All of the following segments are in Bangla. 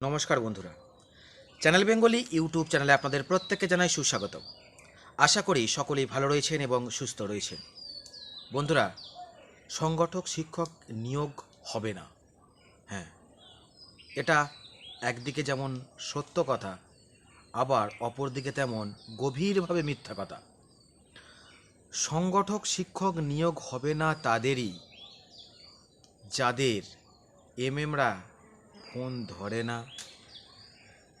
নমস্কার বন্ধুরা। চ্যানেল বেঙ্গলি ইউটিউব চ্যানেলে আপনাদের প্রত্যেককে জানাই সুস্বাগত আশা করি সকলেই ভালো রয়েছেন এবং সুস্থ রয়েছেন। বন্ধুরা, সংগঠক শিক্ষক নিয়োগ হবে না। হ্যাঁ এটা একদিকে যেমন সত্য কথা, আবার অপরদিকে তেমন গভীরভাবে মিথ্যা কথা। সংগঠক শিক্ষক নিয়োগ হবে না তাদেরই, যাদের এমএমরা ফোন ধরে না।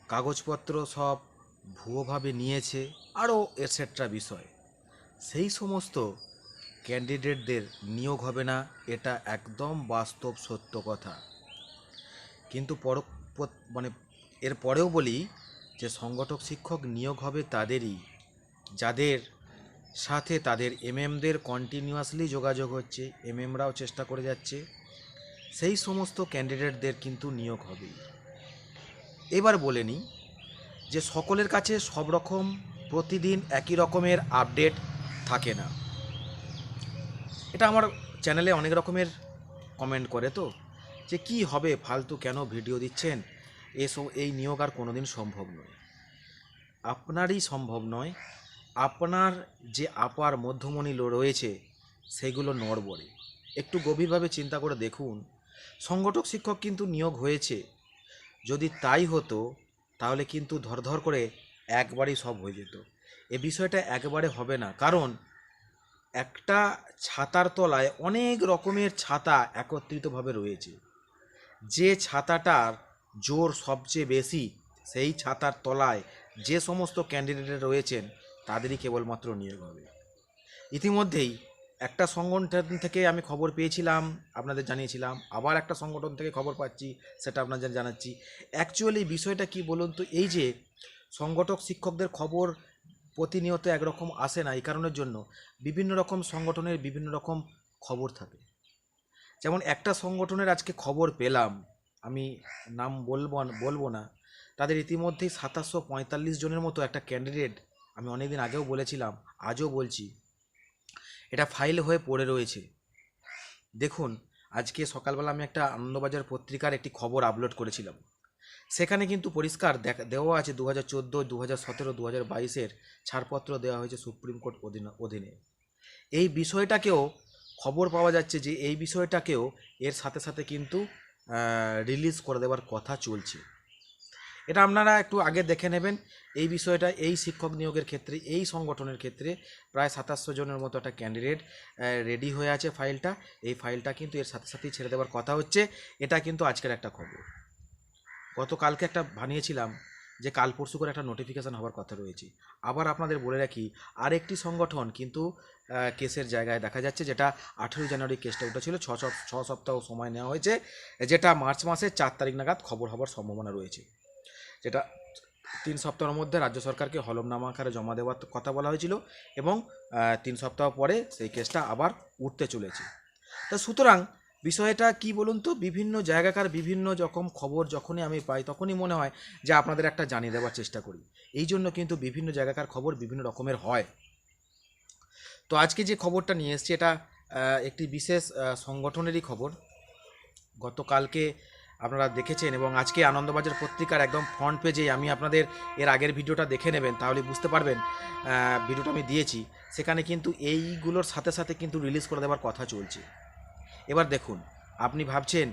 কাগজপত্র সব ভুয়োভাবে নিয়েছে, আরও এটসেট্রা বিষয়। সেই সমস্ত ক্যান্ডিডেটদের নিয়োগ হবে না, এটা একদম বাস্তব সত্য কথা। কিন্তু পর মানে এর পরেও বলি যে সংগঠক শিক্ষক নিয়োগ হবে তাদেরই, যাদের সাথে তাদের এমএমদের কন্টিনিউয়াসলি যোগাযোগ হচ্ছে এমএমরাও চেষ্টা করে যাচ্ছে। সেই সমস্ত ক্যান্ডিডেটদের কিন্তু নিয়োগ হবে এবার বলে নিই যে সকলের কাছে সব রকম প্রতিদিন একই রকমের আপডেট থাকে না। এটা আমার চ্যানেলে অনেক রকমের কমেন্ট করে তো, যে কি হবে, ফালতু কেন ভিডিও দিচ্ছেন? এসব, এই নিয়োগ আর কোনোদিন সম্ভব নয়। আপনারই সম্ভব নয়। আপনার যে আপার মধ্যমণি রয়েছে, সেগুলো নড়বড়ে। একটু গভীরভাবে চিন্তা করে দেখুন। সংগঠক শিক্ষক কিন্তু নিয়োগ হয়েছে। যদি তাই হতো, তাহলে কিন্তু ধরধর করে একবারই সব হয়ে যেত। এ বিষয়টা একবারে হবে না। কারণ একটা ছাতার তলায় অনেক রকমের ছাতা একত্রিতভাবে রয়েছে। যে ছাতাটার জোর সবচেয়ে বেশি, সেই ছাতার তলায় যে সমস্ত ক্যান্ডিডেট রয়েছেন, তাদেরই কেবলমাত্র নিয়োগ হবে। ইতিমধ্যেই একটা সংগঠন থেকে আমি খবর পেয়েছিলাম, আপনাদের জানিয়েছিলাম। আবার একটা সংগঠন থেকে খবর পাচ্ছি, সেটা আপনাদের জানাচ্ছি। অ্যাকচুয়ালি বিষয়টা কি বলুন তো, এই যে সংগঠক শিক্ষকদের খবর প্রতিনিয়ত একরকম আসে না, এই কারণের জন্য বিভিন্ন রকম সংগঠনের বিভিন্ন রকম খবর থাকে। যেমন একটা সংগঠনের আজকে খবর পেলাম, আমি নাম বলব বলব না, তাদের ইতিমধ্যেই সাতাশশো পঁয়তাল্লিশ জনের মতো একটা ক্যান্ডিডেট আমি অনেকদিন আগেও বলেছিলাম, আজও বলছি। এটা ফাইল হয়ে পড়ে রয়েছে। দেখুন, আজকে সকালবেলা আমি একটা আনন্দবাজার পত্রিকার একটি খবর আপলোড করেছিলাম। সেখানে কিন্তু পরিষ্কার দেওয়া আছে দু হাজার চোদ্দ দু হাজার সতেরো দু হাজার বাইশের ছাড়পত্র দেওয়া হয়েছে সুপ্রিম কোর্ট অধীনে এই বিষয়টাকেও খবর পাওয়া যাচ্ছে যে, এই বিষয়টাকেও এর সাথে সাথে কিন্তু রিলিজ করে দেওয়ার কথা চলছে। এটা আপনারা একটু আগে দেখে নেবেন, এই বিষয়টা এই শিক্ষক নিয়োগের ক্ষেত্রে, এই সংগঠনের ক্ষেত্রে প্রায় সাতাশশো জনের মতো একটা ক্যান্ডিডেট রেডি হয়ে আছে ফাইলটা এই ফাইলটা কিন্তু এর সাথে সাথেই ছেড়ে দেওয়ার কথা হচ্ছে। এটা কিন্তু আজকের একটা খবর। গতকালকে একটা বানিয়েছিলাম যে কাল পরশু করে একটা নোটিফিকেশান হওয়ার কথা রয়েছে। আবার আপনাদের বলে রাখি, আরেকটি সংগঠন কিন্তু কেসের জায়গায় দেখা যাচ্ছে যেটা আঠেরোই জানুয়ারি কেসটা উঠেছিল ছ ছ সপ্তাহ সময় নেওয়া হয়েছে, যেটা মার্চ মাসের চার তারিখ নাগাদ খবর হওয়ার সম্ভাবনা রয়েছে। যেটা তিন সপ্তাহের মধ্যে রাজ্য সরকারকে হলফনামা আকারে জমা দেওয়ার কথা বলা হয়েছিল এবং তিন সপ্তাহ পরে সেই কেসটা আবার উঠতে চলেছে। তা সুতরাং বিষয়টা কি বলুন তো? বিভিন্ন জায়গাকার বিভিন্ন রকম খবর যখনই আমি পাই তখনই মনে হয় যে আপনাদের একটা জানিয়ে দেওয়ার চেষ্টা করি। এই জন্য কিন্তু বিভিন্ন জায়গাকার খবর বিভিন্ন রকমের হয়। তো আজকে যে খবরটা নিয়ে এসেছি এটা একটি বিশেষ সংগঠনেরই খবর। গতকালকে আপনারা দেখেছেন এবং আজকে আনন্দবাজার পত্রিকার একদম ফ্রন্ট পেজে আমি আপনাদের এর আগের ভিডিওটা দেখে নেবেন, তাহলে বুঝতে পারবেন ভিডিওটা আমি দিয়েছি। সেখানে কিন্তু এইগুলোর সাথে সাথে কিন্তু রিলিজ করে দেওয়ার কথা চলছে। এবার দেখুন, আপনি ভাবছেন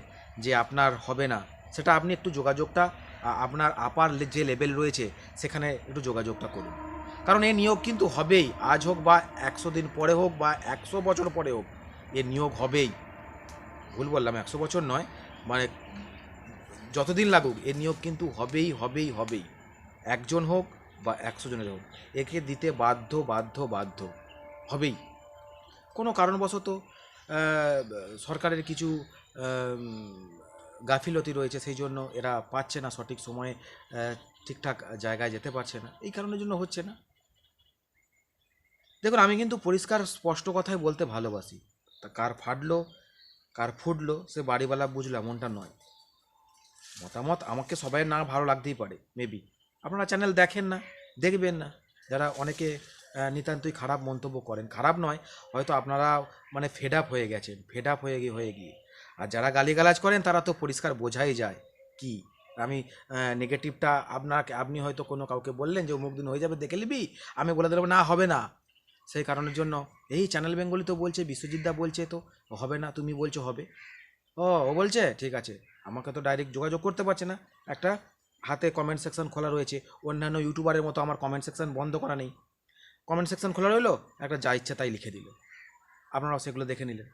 যে আপনার হবে না, সেটা আপনি একটু যোগাযোগটা আপনার আপার যে লেভেল রয়েছে, সেখানে একটু যোগাযোগটা করুন। কারণ এই নিয়োগ কিন্তু হবেই, আজ হোক বা একশো দিন পরে হোক বা একশো বছর পরে হোক, এ নিয়োগ হবেই। ভুল বললাম, একশো বছর নয় মানে যতদিন লাগুক, এ নিয়োগ কিন্তু হবেই হবেই হবেই। একজন হোক বা একশো জনের হোক, একে দিতে বাধ্য বাধ্য বাধ্য। হবেই। কোনো কারণবশত সরকারের কিছু গাফিলতি রয়েছে, সেই জন্য এরা পাচ্ছে না সঠিক সময়ে ঠিকঠাক জায়গায় যেতে পারছে না। এই কারণের জন্য হচ্ছে না। দেখুন, আমি কিন্তু পরিষ্কার, স্পষ্ট কথাই বলতে ভালোবাসি। তা কার ফাটলো, কার ফুটলো, সে বাড়িওয়ালা বুঝলো, এমনটা নয়। মতামত আমাকে সবাই না ভালো লাগতেই পারে মেবি আপনারা চ্যানেল দেখেন না, দেখবেন না। যারা অনেকে নিতান্তই খারাপ মন্তব্য করেন, খারাপ নয়, হয়তো আপনারা মানে ফেড আপ হয়ে গেছেন ফেড আপ হয়ে গিয়ে হয়ে গিয়ে। আর যারা গালিগালাজ করেন, তারা তো পরিষ্কার বোঝাই যায় কি। আমি নেগেটিভটা আপনাকে, আপনি হয়তো কোনো কাউকে বললেন যে, অমুক দিন হয়ে যাবে, দেখে নিবি? আমি বলে দিলাম না, হবে না। সেই কারণের জন্য, এই চ্যানেল বেঙ্গলি তো বলছে, বিশ্বজিৎ দা বলছে তো, হবে না, তুমি বলছো হবে। ও ও বলছে? ঠিক আছে। আমাকে তো ডাইরেক্ট যোগাযোগ করতে পারছে না। একটা হাতে কমেন্ট সেকশন খোলা রয়েছে। অন্যান্য ইউটিউবারের মতো আমার কমেন্ট সেকশন বন্ধ করা নেই। কমেন্ট সেকশন খোলা রইল, একটা যা ইচ্ছা তাই লিখে দিল। আপনারাও সেগুলো দেখে নিলেন।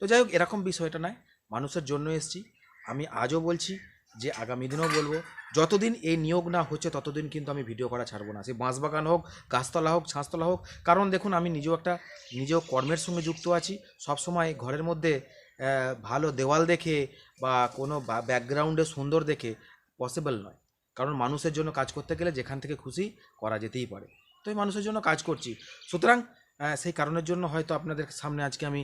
তো যাই হোক, এরকম বিষয়টা নয়, মানুষের জন্য এসছি। আমি আজও বলছি যে আগামী দিনেও বলব, যতদিন এই নিয়োগ না হচ্ছে, ততদিন কিন্তু আমি ভিডিও করা ছাড়বো না। সে বাঁশবাগান হোক, গাছতলা হোক, ছাঁচতলা হোক, কারণ দেখুন, আমি নিজেও একটা, নিজেও কর্মের সঙ্গে যুক্ত আছি। সবসময় ঘরের মধ্যে ভালো দেওয়াল দেখে বা কোনো ব্যাকগ্রাউন্ডে সুন্দর দেখে পসিবল নয়। কারণ মানুষের জন্য কাজ করতে গেলে যেখান থেকে খুশি করা যেতেই পারে। তো আমি মানুষের জন্য কাজ করছি। সুতরাং সেই কারণের জন্য হয়তো আপনাদের সামনে আজকে আমি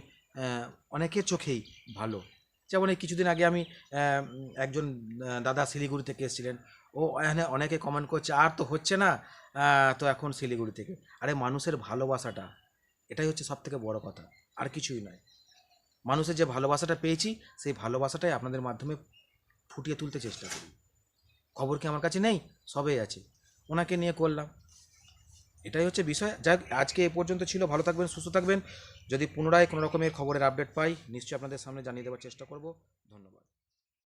অনেকের চোখেই ভালো। যেমন এই কিছুদিন আগে আমি একজন দাদা শিলিগুড়ি থেকে এসেছিলেন। ও এখানে অনেকে কমেন্ট করছে, আর তো হচ্ছে না তো এখন শিলিগুড়ি থেকে। আরে মানুষের ভালোবাসাটা, এটাই হচ্ছে সব থেকে বড় কথা। আর কিছুই নয়। মানুষের যে ভালোবাসাটা পেয়েছি, সেই ভালোবাসাটাই আপনাদের মাধ্যমে ফুটিয়ে তুলতে চেষ্টা করি। খবর কি আমার কাছে নেই? সবই আছে। ওনাকে নিয়ে করলাম। এটাই হচ্ছে বিষয়। যাক, আজকে এ পর্যন্ত ছিল। ভালো থাকবেন, সুস্থ থাকবেন। যদি পুনরায় কোনো রকমের খবরের আপডেট পাই, নিশ্চয়ই আপনাদের সামনে জানিয়ে দেওয়ার চেষ্টা করব। ধন্যবাদ।